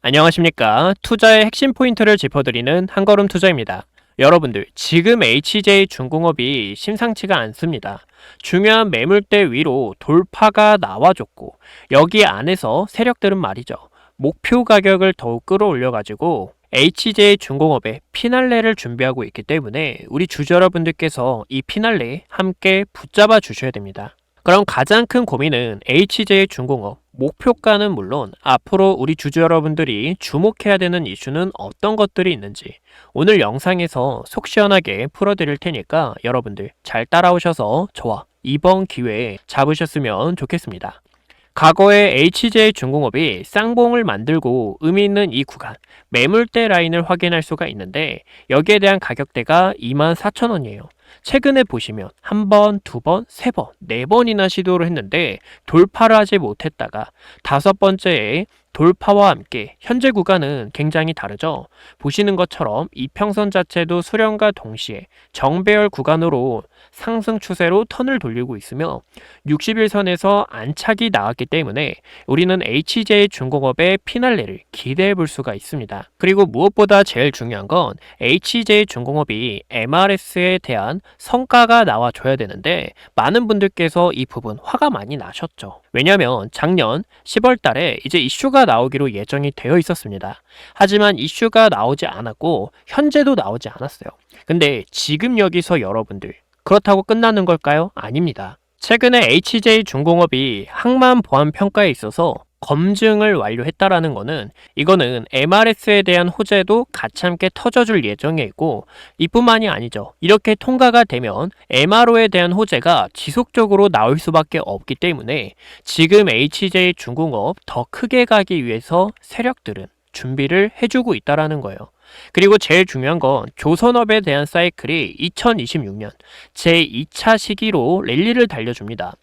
안녕하십니까. 투자의 핵심 포인트를 짚어드리는 한걸음 투자입니다. 여러분들, 지금 HJ 중공업이 심상치가 않습니다. 중요한 매물대 위로 돌파가 나와줬고, 여기 안에서 세력들은 말이죠. 목표 가격을 더욱 끌어올려가지고, HJ 중공업의 피날레를 준비하고 있기 때문에 우리 주주 여러분들께서 이 피날레 함께 붙잡아 주셔야 됩니다. 그럼 가장 큰 고민은 HJ 중공업 목표가는 물론 앞으로 우리 주주 여러분들이 주목해야 되는 이슈는 어떤 것들이 있는지 오늘 영상에서 속 시원하게 풀어드릴 테니까 여러분들 잘 따라오셔서 저와 이번 기회에 잡으셨으면 좋겠습니다. 과거에 HJ 중공업이 쌍봉을 만들고 의미 있는 이 구간 매물대 라인을 확인할 수가 있는데 여기에 대한 가격대가 24,000원이에요. 최근에 보시면 한 번, 두 번, 세 번, 네 번이나 시도를 했는데 돌파를 하지 못했다가 다섯 번째에 돌파와 함께 현재 구간은 굉장히 다르죠. 보시는 것처럼 이평선 자체도 수렴과 동시에 정배열 구간으로 상승 추세로 턴을 돌리고 있으며 60일선에서 안착이 나왔기 때문에 우리는 HJ 중공업의 피날레를 기대해 볼 수가 있습니다. 그리고 무엇보다 제일 중요한 건 HJ 중공업이 MRS에 대한 성과가 나와줘야 되는데 많은 분들께서 이 부분 화가 많이 나셨죠. 왜냐하면 작년 10월 달에 이제 이슈가 나오기로 예정이 되어 있었습니다. 하지만 이슈가 나오지 않았고 현재도 나오지 않았어요. 근데 지금 여기서 여러분들 그렇다고 끝나는 걸까요? 아닙니다. 최근에 HJ 중공업이 항만 보안 평가에 있어서 검증을 완료했다라는 거는 이거는 MRS에 대한 호재도 같이 함께 터져줄 예정에 있고 이뿐만이 아니죠. 이렇게 통과가 되면 MRO에 대한 호재가 지속적으로 나올 수밖에 없기 때문에 지금 HJ 중공업 더 크게 가기 위해서 세력들은 준비를 해주고 있다라는 거예요. 그리고 제일 중요한 건 조선업에 대한 사이클이 2026년 제2차 시기로 랠리를 달려줍니다.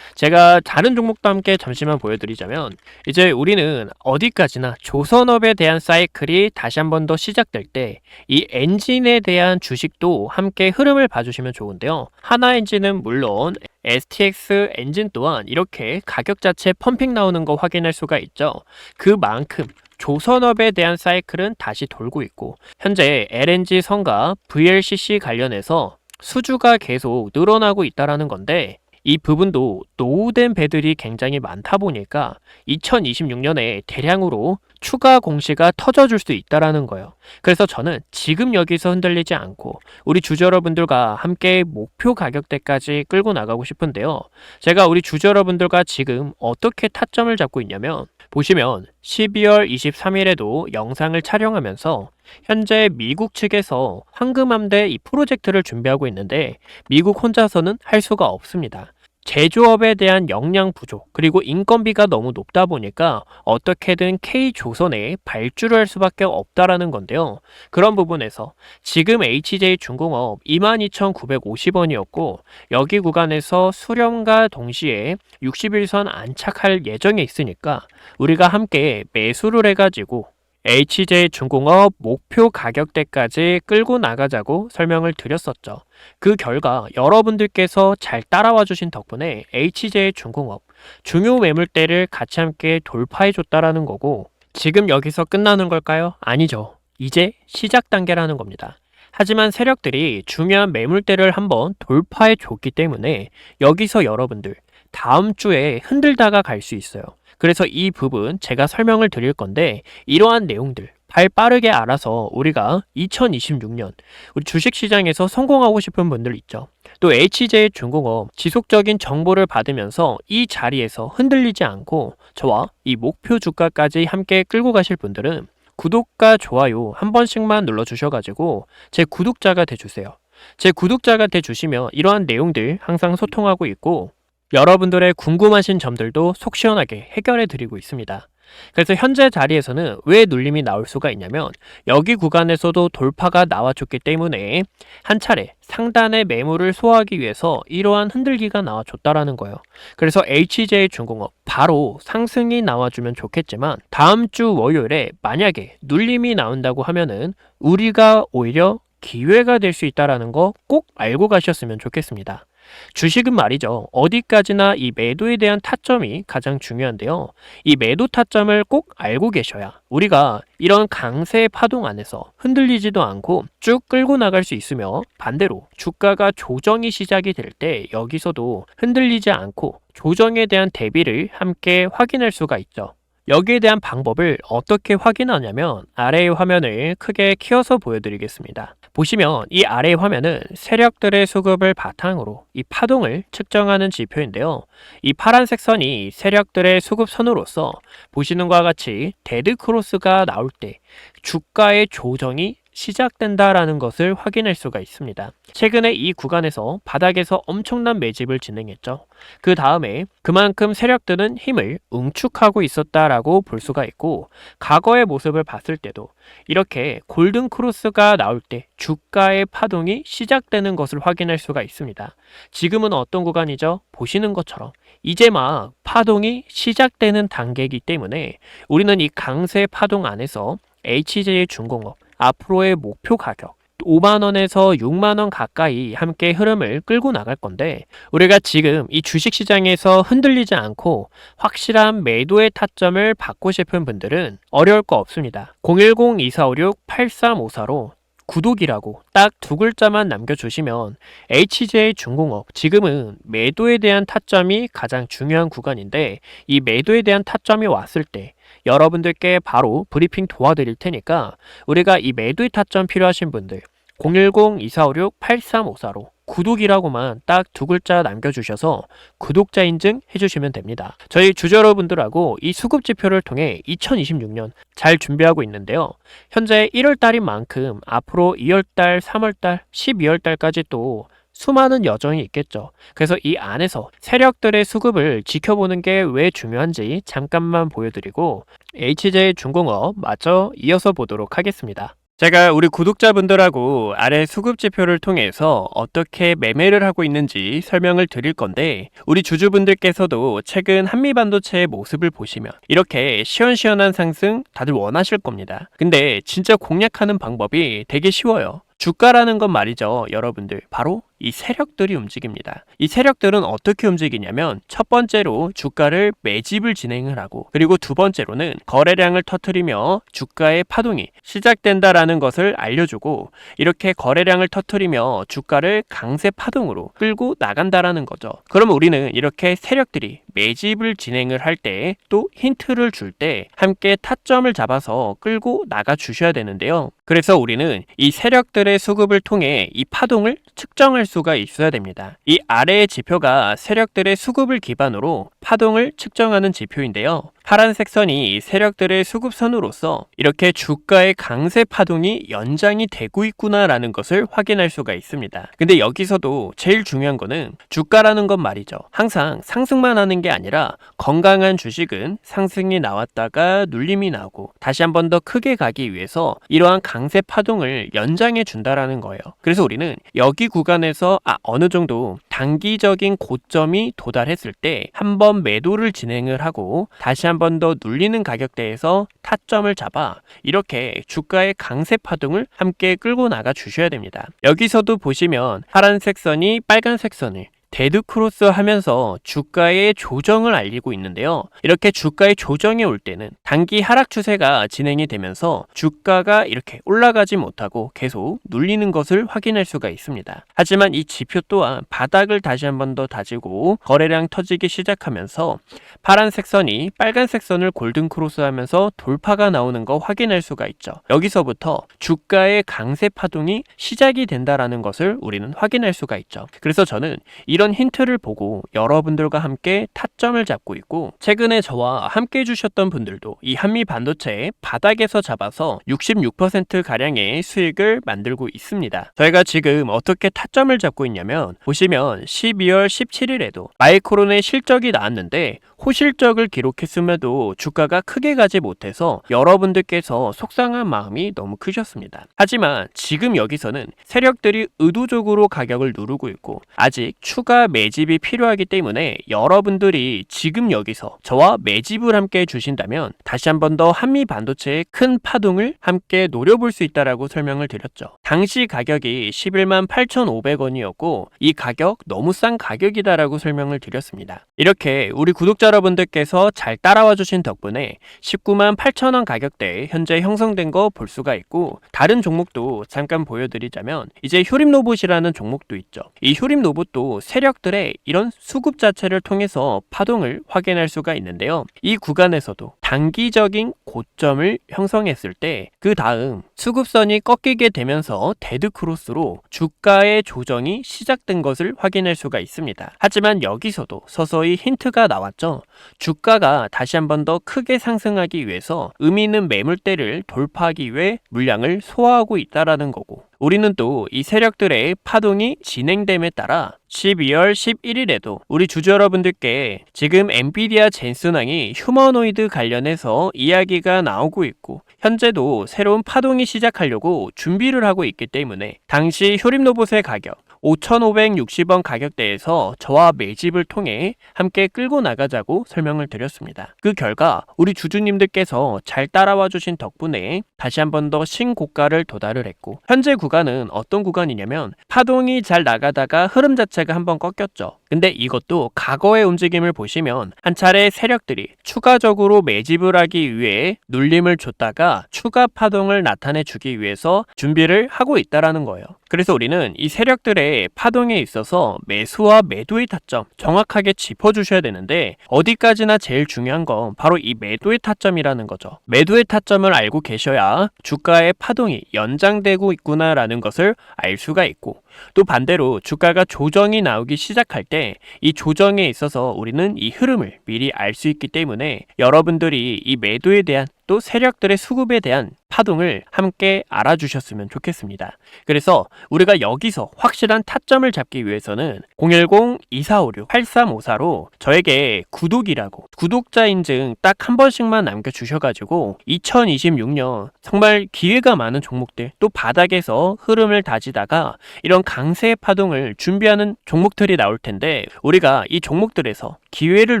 제가 다른 종목도 함께 잠시만 보여드리자면 이제 우리는 어디까지나 조선업에 대한 사이클이 다시 한 번 더 시작될 때 이 엔진에 대한 주식도 함께 흐름을 봐주시면 좋은데요. 하나 엔진은 물론 STX 엔진 또한 이렇게 가격 자체 펌핑 나오는 거 확인할 수가 있죠. 그만큼 조선업에 대한 사이클은 다시 돌고 있고 현재 LNG 성과 VLCC 관련해서 수주가 계속 늘어나고 있다라는 건데 이 부분도 노후된 배들이 굉장히 많다 보니까 2026년에 대량으로 추가 공시가 터져줄 수 있다라는 거예요. 그래서 저는 지금 여기서 흔들리지 않고 우리 주주 여러분들과 함께 목표 가격대까지 끌고 나가고 싶은데요. 제가 우리 주주 여러분들과 지금 어떻게 타점을 잡고 있냐면 보시면 12월 23일에도 영상을 촬영하면서 현재 미국 측에서 황금함대 이 프로젝트를 준비하고 있는데 미국 혼자서는 할 수가 없습니다. 제조업에 대한 역량 부족, 그리고 인건비가 너무 높다 보니까 어떻게든 K조선에 발주를 할 수밖에 없다라는 건데요. 그런 부분에서 지금 HJ 중공업 22,950원이었고 여기 구간에서 수렴과 동시에 60일선 안착할 예정에 있으니까 우리가 함께 매수를 해가지고 HJ 중공업 목표 가격대까지 끌고 나가자고 설명을 드렸었죠. 그 결과 여러분들께서 잘 따라와 주신 덕분에 HJ 중공업 중요 매물대를 같이 함께 돌파해 줬다라는 거고 지금 여기서 끝나는 걸까요? 아니죠. 이제 시작 단계라는 겁니다. 하지만 세력들이 중요한 매물대를 한번 돌파해 줬기 때문에 여기서 여러분들 다음 주에 흔들다가 갈 수 있어요. 그래서 이 부분 제가 설명을 드릴 건데 이러한 내용들 발 빠르게 알아서 우리가 2026년 우리 주식시장에서 성공하고 싶은 분들 있죠. 또 HJ 중공업 지속적인 정보를 받으면서 이 자리에서 흔들리지 않고 저와 이 목표 주가까지 함께 끌고 가실 분들은 구독과 좋아요 한 번씩만 눌러주셔가지고 제 구독자가 돼주세요. 제 구독자가 돼주시면 이러한 내용들 항상 소통하고 있고 여러분들의 궁금하신 점들도 속 시원하게 해결해 드리고 있습니다. 그래서 현재 자리에서는 왜 눌림이 나올 수가 있냐면 여기 구간에서도 돌파가 나와줬기 때문에 한 차례 상단의 매물을 소화하기 위해서 이러한 흔들기가 나와줬다라는 거예요. 그래서 HJ 중공업 바로 상승이 나와주면 좋겠지만 다음 주 월요일에 만약에 눌림이 나온다고 하면은 우리가 오히려 기회가 될 수 있다라는 거 꼭 알고 가셨으면 좋겠습니다. 주식은 말이죠. 어디까지나 이 매도에 대한 타점이 가장 중요한데요. 이 매도 타점을 꼭 알고 계셔야 우리가 이런 강세 파동 안에서 흔들리지도 않고 쭉 끌고 나갈 수 있으며 반대로 주가가 조정이 시작이 될 때 여기서도 흔들리지 않고 조정에 대한 대비를 함께 확인할 수가 있죠. 여기에 대한 방법을 어떻게 확인하냐면 아래의 화면을 크게 키워서 보여드리겠습니다. 보시면 이 아래의 화면은 세력들의 수급을 바탕으로 이 파동을 측정하는 지표인데요. 이 파란색 선이 세력들의 수급 선으로서 보시는 것과 같이 데드 크로스가 나올 때 주가의 조정이 시작된다라는 것을 확인할 수가 있습니다. 최근에 이 구간에서 바닥에서 엄청난 매집을 진행했죠. 그 다음에 그만큼 세력들은 힘을 응축하고 있었다라고 볼 수가 있고 과거의 모습을 봤을 때도 이렇게 골든 크로스가 나올 때 주가의 파동이 시작되는 것을 확인할 수가 있습니다. 지금은 어떤 구간이죠? 보시는 것처럼 이제 막 파동이 시작되는 단계이기 때문에 우리는 이 강세 파동 안에서 HJ 중공업 앞으로의 목표 가격 5만원에서 6만원 가까이 함께 흐름을 끌고 나갈 건데 우리가 지금 이 주식시장에서 흔들리지 않고 확실한 매도의 타점을 받고 싶은 분들은 어려울 거 없습니다. 010-2456-8354로 구독이라고 딱 두 글자만 남겨주시면 HJ 중공업 지금은 매도에 대한 타점이 가장 중요한 구간인데 이 매도에 대한 타점이 왔을 때 여러분들께 바로 브리핑 도와드릴 테니까 우리가 이 매도의 타점 필요하신 분들 010-2456-8354로 구독이라고만 딱 두 글자 남겨주셔서 구독자 인증 해주시면 됩니다. 저희 주주 여러분들하고 이 수급 지표를 통해 2026년 잘 준비하고 있는데요. 현재 1월 달인 만큼 앞으로 2월 달, 3월 달, 12월 달까지 또 수많은 여정이 있겠죠. 그래서 이 안에서 세력들의 수급을 지켜보는 게 왜 중요한지 잠깐만 보여드리고 HJ 중공업 마저 이어서 보도록 하겠습니다. 제가 우리 구독자분들하고 아래 수급 지표를 통해서 어떻게 매매를 하고 있는지 설명을 드릴 건데 우리 주주분들께서도 최근 한미 반도체의 모습을 보시면 이렇게 시원시원한 상승 다들 원하실 겁니다. 근데 진짜 공략하는 방법이 되게 쉬워요. 주가라는 건 말이죠, 여러분들. 바로 이 세력들이 움직입니다. 이 세력들은 어떻게 움직이냐면 첫 번째로 주가를 매집을 진행을 하고 그리고 두 번째로는 거래량을 터트리며 주가의 파동이 시작된다라는 것을 알려주고 이렇게 거래량을 터트리며 주가를 강세 파동으로 끌고 나간다라는 거죠. 그러면 우리는 이렇게 세력들이 매집을 진행을 할 때 또 힌트를 줄 때 함께 타점을 잡아서 끌고 나가 주셔야 되는데요. 그래서 우리는 이 세력들의 수급을 통해 이 파동을 측정할 수가 있어야 됩니다. 이 아래의 지표가 세력들의 수급을 기반으로 파동을 측정하는 지표인데요. 파란색 선이 세력들의 수급선으로서 이렇게 주가의 강세 파동이 연장이 되고 있구나라는 것을 확인할 수가 있습니다. 근데 여기서도 제일 중요한 거는 주가라는 건 말이죠. 항상 상승만 하는 게 아니라 건강한 주식은 상승이 나왔다가 눌림이 나고 다시 한 번 더 크게 가기 위해서 이러한 강세 파동을 연장해 준다라는 거예요. 그래서 우리는 여기 구간에서 아, 어느 정도 단기적인 고점이 도달했을 때 한번 매도를 진행을 하고 다시 한 번 더 눌리는 가격대에서 타점을 잡아 이렇게 주가의 강세 파동을 함께 끌고 나가 주셔야 됩니다. 여기서도 보시면 파란색 선이 빨간색 선을 데드 크로스 하면서 주가의 조정을 알리고 있는데요. 이렇게 주가의 조정이 올 때는 단기 하락 추세가 진행이 되면서 주가가 이렇게 올라가지 못하고 계속 눌리는 것을 확인할 수가 있습니다. 하지만 이 지표 또한 바닥을 다시 한 번 더 다지고 거래량 터지기 시작하면서 파란색 선이 빨간색 선을 골든 크로스 하면서 돌파가 나오는 거 확인할 수가 있죠. 여기서부터 주가의 강세 파동이 시작이 된다라는 것을 우리는 확인할 수가 있죠. 그래서 저는 이런 이런 힌트를 보고 여러분들과 함께 타점을 잡고 있고 최근에 저와 함께 해주셨던 분들도 이 한미 반도체 바닥에서 잡아서 66% 가량의 수익을 만들고 있습니다. 저희가 지금 어떻게 타점을 잡고 있냐면 보시면 12월 17일에도 마이크론의 실적이 나왔는데 호실적을 기록했음에도 주가가 크게 가지 못해서 여러분들께서 속상한 마음이 너무 크셨습니다. 하지만 지금 여기서는 세력들이 의도적으로 가격을 누르고 있고 아직 추가 추가 매집이 필요하기 때문에 여러분들이 지금 여기서 저와 매집을 함께 주신다면 다시 한 번 더 한미 반도체의 큰 파동을 함께 노려볼 수 있다라고 설명을 드렸죠. 당시 가격이 11만 8,500원이었고 이 가격 너무 싼 가격이다라고 설명을 드렸습니다. 이렇게 우리 구독자 여러분들께서 잘 따라와 주신 덕분에 19만 8천원 가격대에 현재 형성된 거 볼 수가 있고 다른 종목도 잠깐 보여드리자면 이제 효림 로봇이라는 종목도 있죠. 이 효림 로봇도 세 력들의 이런 수급 자체를 통해서 파동을 확인할 수가 있는데요. 이 구간에서도 단기적인 고점을 형성했을 때 그 다음 수급선이 꺾이게 되면서 데드 크로스로 주가의 조정이 시작된 것을 확인할 수가 있습니다. 하지만 여기서도 서서히 힌트가 나왔죠. 주가가 다시 한번 더 크게 상승하기 위해서 의미 있는 매물대를 돌파하기 위해 물량을 소화하고 있다라는 거고 우리는 또 이 세력들의 파동이 진행됨에 따라 12월 11일에도 우리 주주 여러분들께 지금 엔비디아 젠슨왕이 휴머노이드 관련해서 이야기가 나오고 있고 현재도 새로운 파동이 시작하려고 준비를 하고 있기 때문에 당시 효림 로봇의 가격 5,560원 가격대에서 저와 매집을 통해 함께 끌고 나가자고 설명을 드렸습니다. 그 결과 우리 주주님들께서 잘 따라와 주신 덕분에 다시 한 번 더 신고가를 도달을 했고 현재 구간은 어떤 구간이냐면 파동이 잘 나가다가 흐름 자체가 한번 꺾였죠. 근데 이것도 과거의 움직임을 보시면 한 차례 세력들이 추가적으로 매집을 하기 위해 눌림을 줬다가 추가 파동을 나타내 주기 위해서 준비를 하고 있다라는 거예요. 그래서 우리는 이 세력들 의 파동에 있어서 매수와 매도의 타점 정확하게 짚어주셔야 되는데 어디까지나 제일 중요한 건 바로 이 매도의 타점이라는 거죠. 매도의 타점을 알고 계셔야 주가의 파동이 연장되고 있구나라는 것을 알 수가 있고 또 반대로 주가가 조정이 나오기 시작할 때 이 조정에 있어서 우리는 이 흐름을 미리 알 수 있기 때문에 여러분들이 이 매도에 대한 또 세력들의 수급에 대한 파동을 함께 알아주셨으면 좋겠습니다. 그래서 우리가 여기서 확실한 타점을 잡기 위해서는 010-2456-8354로 저에게 구독이라고 구독자 인증 딱 한 번씩만 남겨주셔가지고 2026년 정말 기회가 많은 종목들 또 바닥에서 흐름을 다지다가 이런 강세 파동을 준비하는 종목들이 나올 텐데 우리가 이 종목들에서 기회를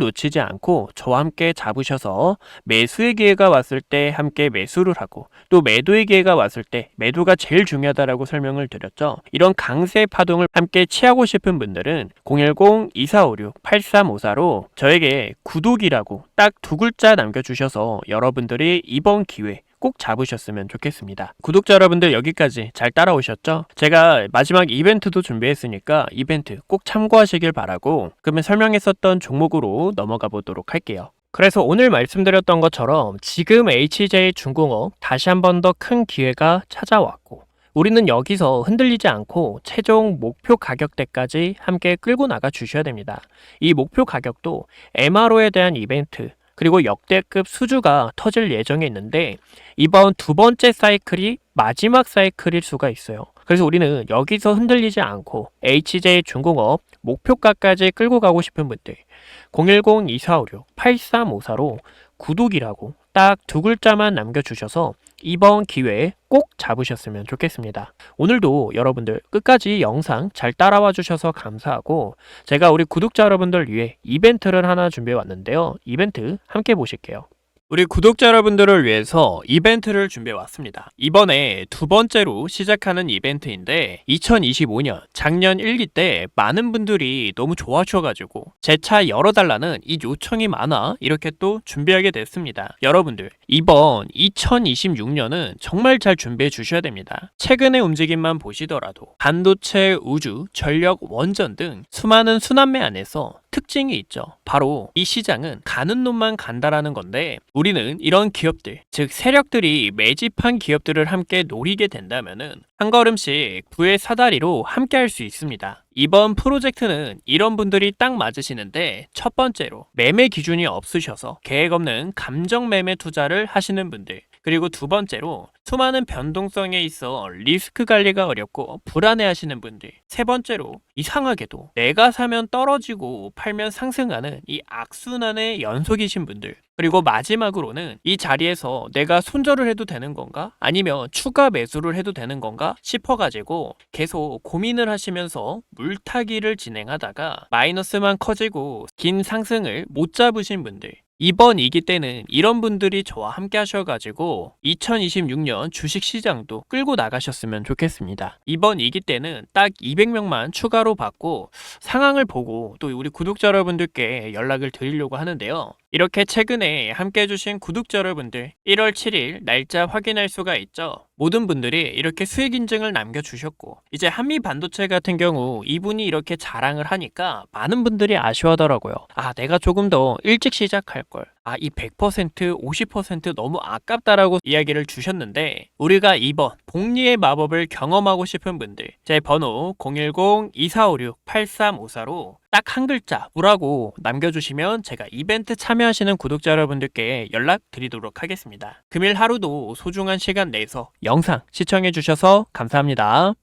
놓치지 않고 저와 함께 잡으셔서 매수의 기회가 왔을 때 함께 매수를 하고 또 매도의 기회가 왔을 때 매도가 제일 중요하다라고 설명을 드렸죠. 이런 강세 파동을 함께 취하고 싶은 분들은 010-2456-8354로 저에게 구독이라고 딱 두 글자 남겨주셔서 여러분들이 이번 기회 꼭 잡으셨으면 좋겠습니다. 구독자 여러분들 여기까지 잘 따라오셨죠? 제가 마지막 이벤트도 준비했으니까 이벤트 꼭 참고하시길 바라고 그러면 설명했었던 종목으로 넘어가 보도록 할게요. 그래서 오늘 말씀드렸던 것처럼 지금 HJ 중공업 다시 한 번 더 큰 기회가 찾아왔고 우리는 여기서 흔들리지 않고 최종 목표 가격대까지 함께 끌고 나가 주셔야 됩니다. 이 목표 가격도 MRO에 대한 이벤트 그리고 역대급 수주가 터질 예정에 있는데 이번 두 번째 사이클이 마지막 사이클일 수가 있어요. 그래서 우리는 여기서 흔들리지 않고 HJ 중공업 목표가까지 끌고 가고 싶은 분들 010-2456-8354로 구독이라고 딱 두 글자만 남겨주셔서 이번 기회에 꼭 잡으셨으면 좋겠습니다. 오늘도 여러분들 끝까지 영상 잘 따라와 주셔서 감사하고 제가 우리 구독자 여러분들 위해 이벤트를 하나 준비해 왔는데요. 이벤트 함께 보실게요. 우리 구독자 여러분들을 위해서 이벤트를 준비해 왔습니다. 이번에 두 번째로 시작하는 이벤트인데 2025년 작년 1기 때 많은 분들이 너무 좋아하셔가지고 제 차 열어달라는 이 요청이 많아 이렇게 또 준비하게 됐습니다. 여러분들 이번 2026년은 정말 잘 준비해 주셔야 됩니다. 최근의 움직임만 보시더라도 반도체, 우주, 전력, 원전 등 수많은 순환매 안에서 특징이 있죠. 바로 이 시장은 가는 놈만 간다라는 건데 우리는 이런 기업들, 즉 세력들이 매집한 기업들을 함께 노리게 된다면은 한 걸음씩 부의 사다리로 함께 할 수 있습니다. 이번 프로젝트는 이런 분들이 딱 맞으시는데 첫 번째로 매매 기준이 없으셔서 계획 없는 감정 매매 투자를 하시는 분들 그리고 두 번째로 수많은 변동성에 있어 리스크 관리가 어렵고 불안해 하시는 분들. 세 번째로 이상하게도 내가 사면 떨어지고 팔면 상승하는 이 악순환의 연속이신 분들. 그리고 마지막으로는 이 자리에서 내가 손절을 해도 되는 건가? 아니면 추가 매수를 해도 되는 건가? 싶어가지고 계속 고민을 하시면서 물타기를 진행하다가 마이너스만 커지고 긴 상승을 못 잡으신 분들. 이번 이기 때는 이런 분들이 저와 함께 하셔가지고 2026년 주식시장도 끌고 나가셨으면 좋겠습니다. 이번 이기 때는 딱 200명만 추가로 받고 상황을 보고 또 우리 구독자 여러분들께 연락을 드리려고 하는데요. 이렇게 최근에 함께 해주신 구독자 여러분들 1월 7일 날짜 확인할 수가 있죠. 모든 분들이 이렇게 수익 인증을 남겨주셨고 이제 한미 반도체 같은 경우 이분이 이렇게 자랑을 하니까 많은 분들이 아쉬워하더라고요. 아 내가 조금 더 일찍 시작할 걸. 아 이 100% 50% 너무 아깝다라고 이야기를 주셨는데 우리가 이번 복리의 마법을 경험하고 싶은 분들 제 번호 010-2456-8354로 딱 한 글자 우라고 남겨주시면 제가 이벤트 참여하시는 구독자 여러분들께 연락 드리도록 하겠습니다. 금일 하루도 소중한 시간 내서 영상 시청해 주셔서 감사합니다.